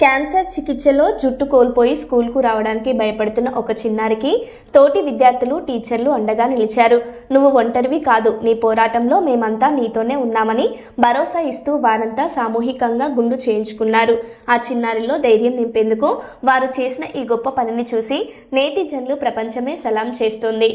Cancer చికిత్సలో జుట్టు కోల్పోయి స్కూల్కు రావడానికి భయపడుతున్న ఒక చిన్నారికి తోటి విద్యార్థులు టీచర్లు అండగా నిలిచారు. నువ్వు ఒంటరివి కాదు. నీ పోరాటంలో మేమంతా నీతోనే ఉన్నామని భరోసా ఇస్తూ వారంతా సామూహికంగా గుండు చేయించుకున్నారు. ఆ చిన్నారిలో ధైర్యం నింపేందుకు వారు చేసిన ఈ గొప్ప పనిని చూసి నేటి జన్లు ప్రపంచమే సలాం చేస్తుంది.